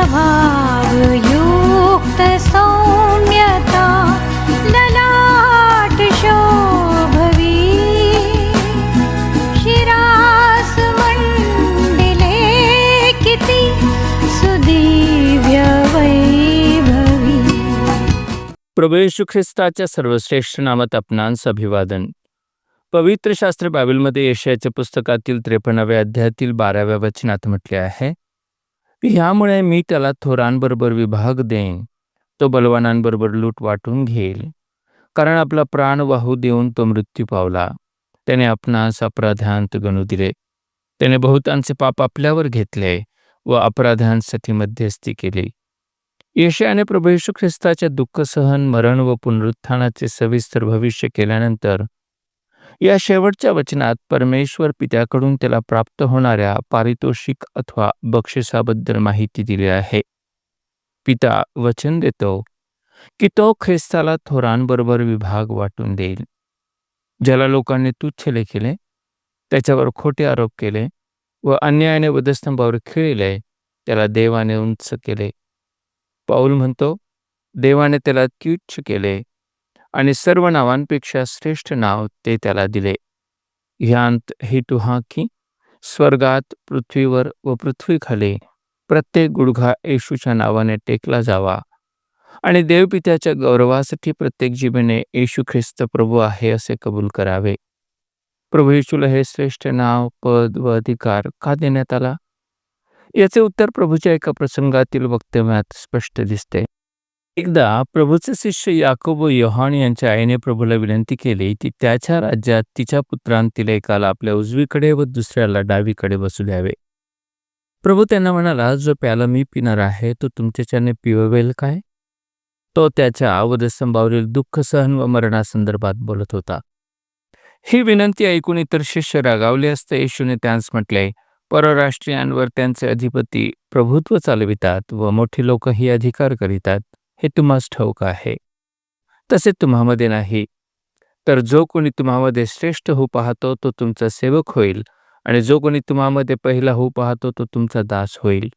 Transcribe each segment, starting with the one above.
स्वभावयुक्त सौम्यता ललाट शोभवी। शिरास सुदिव्य वैभवी। प्रभू येशू ख्रिस्ताच्या सर्वश्रेष्ठ नामात आपणांस अभिवादन. पवित्र शास्त्र बायबलमध्ये यशयाच्या पुस्तकातील त्रेपन्नाव्या अध्यायातील बाराव्या वचनात म्हटले आहे ह्यामुळे मी त्याला थोरांबरोबर विभाग देईन. तो बलवानांबरोबर लूट वाटून घेईल. कारण आपला प्राण वाहू देऊन तो मृत्यू पावला. त्याने आपणास अपराधांत गणू दिले. त्याने बहुतांचे पाप आपल्यावर घेतले व अपराधांसाठी मध्यस्थी केली. येशयाने प्रभू येशू ख्रिस्ताच्या दुःख सहन मरण व पुनरुत्थानाचे सविस्तर भविष्य केल्यानंतर या शेवटच्या वचनात परमेश्वर पित्याकडून त्याला प्राप्त होणाऱ्या पारितोषिक अथवा बक्षिसाबद्दल माहिती दिली आहे. पिता वचन देतो की तो ख्रिस्ताला थोरांबरोबर विभाग वाटून देईल. ज्याला लोकांनी तुच्छ लेखिले त्याच्यावर खोटे आरोप केले व अन्यायाने वधस्तंभावर खिळले त्याला देवाने उंच केले. पाऊल म्हणतो देवाने त्याला तुच्छ केले आणि सर्व नावांपेक्षा श्रेष्ठ नाव ते त्याला दिले. ह्यांत हेतू हा की स्वर्गात पृथ्वीवर व पृथ्वीखाली प्रत्येक गुडघा येशूच्या नावाने टेकला जावा. आणि देवपित्याच्या गौरवासाठी प्रत्येक जीवेने येशू ख्रिस्त प्रभू आहे असे कबूल करावे. प्रभू येशूला हे श्रेष्ठ नाव पद व अधिकार का देण्यात आला? याचे उत्तर प्रभूच्या एका प्रसंगातील वक्तव्यात स्पष्ट दिसते. एकदा प्रभूचे शिष्य याकोब व योहान यांच्या आईने प्रभूला विनंती केली की त्याच्या राज्यात तिच्या पुत्रांतील एकाला आपल्या उजवीकडे व दुसऱ्याला डावीकडे बसू द्यावे. प्रभू त्यांना म्हणाला जो प्याला मी पिणार आहे तो तुमच्याच्याने पिववेल काय? तो त्याच्या अवधस्तंभावरील दुःख सहन व मरणासंदर्भात बोलत होता. ही विनंती ऐकून इतर शिष्य रागावले असता येशूने त्यांस म्हटले परराष्ट्रीयांवर त्यांचे अधिपती प्रभुत्व चालवितात व मोठी लोकही अधिकार करीतात. हे तुम्हास ठाऊक आहे. तसे तुम्हामध्ये नाही. तर जो कोणी तुम्हामध्ये श्रेष्ठ होऊ पाहतो तो तुमचा सेवक होईल आणि जो कोणी तुम्हामध्ये पहिला होऊ पाहतो तो तुमचा दास होईल.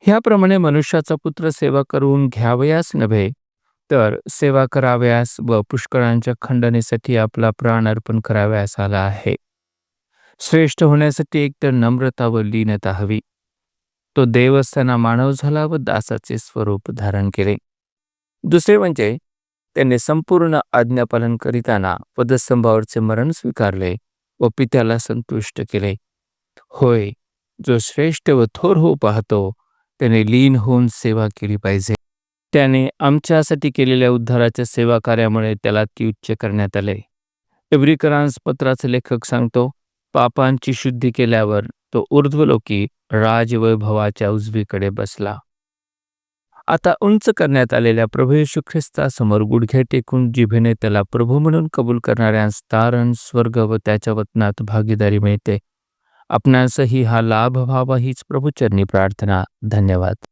ह्याप्रमाणे मनुष्याचा पुत्र सेवा करून घ्यावयास नव्हे तर सेवा करावयास व पुष्कळांच्या खंडनेसाठी आपला प्राण अर्पण करावयास आला आहे. श्रेष्ठ होण्यासाठी एकतर नम्रता व लीनता हवी. तो देव मानव झाला व दासाचे स्वरूप धारण केले. दुसरे म्हणजे त्यांनी संपूर्ण आज्ञापालन करीताना पदस्तंभावरचे मरण स्वीकारले व पित्याला संतुष्ट केले. होय जो श्रेष्ठ व थोर हो पाहतो त्याने लीन होऊन सेवा केली पाहिजे. त्याने आमच्यासाठी केलेल्या उद्धाराच्या सेवा कार्यामुळे त्याला ती उच्च करण्यात आले. एव्रिकरांस पत्राचे लेखक सांगतो पापांची शुद्धी केल्यावर तो ऊर्ध्वलोकी राजवैभवाच्या उजवीकडे बसला. आता उंच करण्यात आलेल्या प्रभू येशू ख्रिस्तासमोर गुडघे टेकून जिभेने त्याला प्रभू म्हणून कबूल करणाऱ्यांस तारण स्वर्ग व त्याच्या वतनात भागीदारी मिळते. आपणासही हा लाभ व्हावा हीच प्रभूचरणी प्रार्थना. धन्यवाद.